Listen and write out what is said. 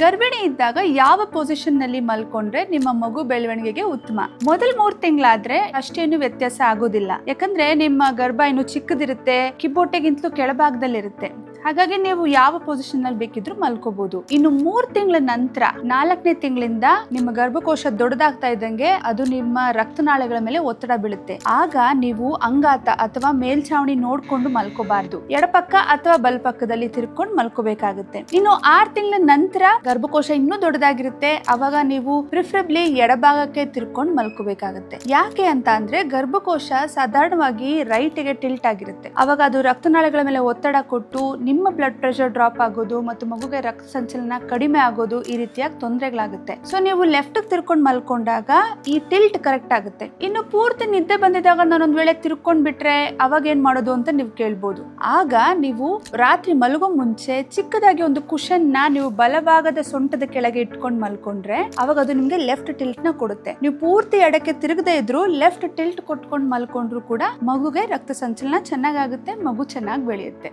ಗರ್ಭಿಣಿ ಇದ್ದಾಗ ಯಾವ ಪೊಸಿಷನ್ನಲ್ಲಿ ಮಲ್ಕೊಂಡ್ರೆ ನಿಮ್ಮ ಮಗು ಬೆಳವಣಿಗೆಗೆ ಉತ್ತಮ? ಮೊದಲ್ ಮೂರ್ ತಿಂಗಳಾದ್ರೆ ಅಷ್ಟೇನು ವ್ಯತ್ಯಾಸ ಆಗೋದಿಲ್ಲ. ಯಾಕಂದ್ರೆ ನಿಮ್ಮ ಗರ್ಭ ಇನ್ನು ಚಿಕ್ಕದಿರುತ್ತೆ, ಕಿಬ್ಬೊಟ್ಟೆಗಿಂತಲೂ ಕೆಳಭಾಗದಲ್ಲಿರುತ್ತೆ. ಹಾಗಾಗಿ ನೀವು ಯಾವ ಪೊಸಿಷನ್ನಲ್ಲಿ ಬೇಕಿದ್ರು ಮಲ್ಕೋಬಹುದು ಇನ್ನು ಮೂರ್ ತಿಂಗಳ ನಂತರ, ನಾಲ್ಕನೇ ತಿಂಗಳಿಂದ ನಿಮ್ಮ ಗರ್ಭಕೋಶ ದೊಡ್ಡದಾಗ್ತಾ ಇದ್ದಂಗೆ ಅದು ನಿಮ್ಮ ರಕ್ತನಾಳಗಳ ಮೇಲೆ ಒತ್ತಡ ಬೀಳುತ್ತೆ. ಆಗ ನೀವು ಅಂಗಾತ ಅಥವಾ ಮೇಲ್ಛಾವಣಿ ನೋಡ್ಕೊಂಡು ಮಲ್ಕೋಬಾರ್ದು. ಎಡಪಕ್ಕ ಅಥವಾ ಬಲ್ಪಕ್ಕದಲ್ಲಿ ತಿರ್ಕೊಂಡು ಮಲ್ಕೋಬೇಕಾಗುತ್ತೆ. ಇನ್ನು ಆರ್ ತಿಂಗಳ ನಂತರ ಗರ್ಭಕೋಶ ಇನ್ನೂ ದೊಡ್ಡದಾಗಿರುತ್ತೆ, ಅವಾಗ ನೀವು ಪ್ರಿಫರೆಬ್ಲಿ ಎಡಭಾಗಕ್ಕೆ ತಿರ್ಕೊಂಡು ಮಲ್ಕೋಬೇಕಾಗುತ್ತೆ. ಯಾಕೆ ಅಂತ ಅಂದ್ರೆ ಗರ್ಭಕೋಶ ಸಾಧಾರಣವಾಗಿ ರೈಟ್ಗೆ ಟಿಲ್ಟ್ ಆಗಿರುತ್ತೆ. ಅವಾಗ ಅದು ರಕ್ತನಾಳಗಳ ಮೇಲೆ ಒತ್ತಡ ಕೊಟ್ಟು ನಿಮ್ಮ ಬ್ಲಡ್ ಪ್ರೆಷರ್ ಡ್ರಾಪ್ ಆಗೋದು ಮತ್ತು ಮಗುಗೆ ರಕ್ತ ಸಂಚಲನ ಕಡಿಮೆ ಆಗೋದು ಈ ರೀತಿಯಾಗಿ ತೊಂದರೆಗಳಾಗುತ್ತೆ. ಸೊ ನೀವು ಲೆಫ್ಟ್ ತಿರ್ಕೊಂಡು ಮಲ್ಕೊಂಡಾಗ ಈ ಟಿಲ್ಟ್ ಕರೆಕ್ಟ್ ಆಗುತ್ತೆ. ಇನ್ನು ಪೂರ್ತಿ ನಿದ್ದೆ ಬಂದಿದಾಗ ನಾನೊಂದ್ ವೇಳೆ ತಿರ್ಕೊಂಡ್ ಬಿಟ್ರೆ ಅವಾಗ ಏನ್ ಮಾಡೋದು ಅಂತ ನೀವು ಕೇಳ್ಬೋದು. ಆಗ ನೀವು ರಾತ್ರಿ ಮಲಗೋ ಮುಂಚೆ ಚಿಕ್ಕದಾಗಿ ಒಂದು ಕುಶನ್ನ ನೀವು ಬಲಭಾಗದ ಸೊಂಟದ ಕೆಳಗೆ ಇಟ್ಕೊಂಡು ಮಲ್ಕೊಂಡ್ರೆ ಅವಾಗ ಅದು ನಿಮ್ಗೆ ಲೆಫ್ಟ್ ಟಿಲ್ಟ್ನ ಕೊಡುತ್ತೆ. ನೀವು ಪೂರ್ತಿ ಎಡಕ್ಕೆ ತಿರುಗದೆ ಇದ್ರು ಲೆಫ್ಟ್ ಟಿಲ್ಟ್ ಕೊಟ್ಕೊಂಡು ಮಲ್ಕೊಂಡ್ರು ಕೂಡ ಮಗುಗೆ ರಕ್ತ ಸಂಚಲನ ಚೆನ್ನಾಗಾಗುತ್ತೆ, ಮಗು ಚೆನ್ನಾಗಿ ಬೆಳೆಯುತ್ತೆ.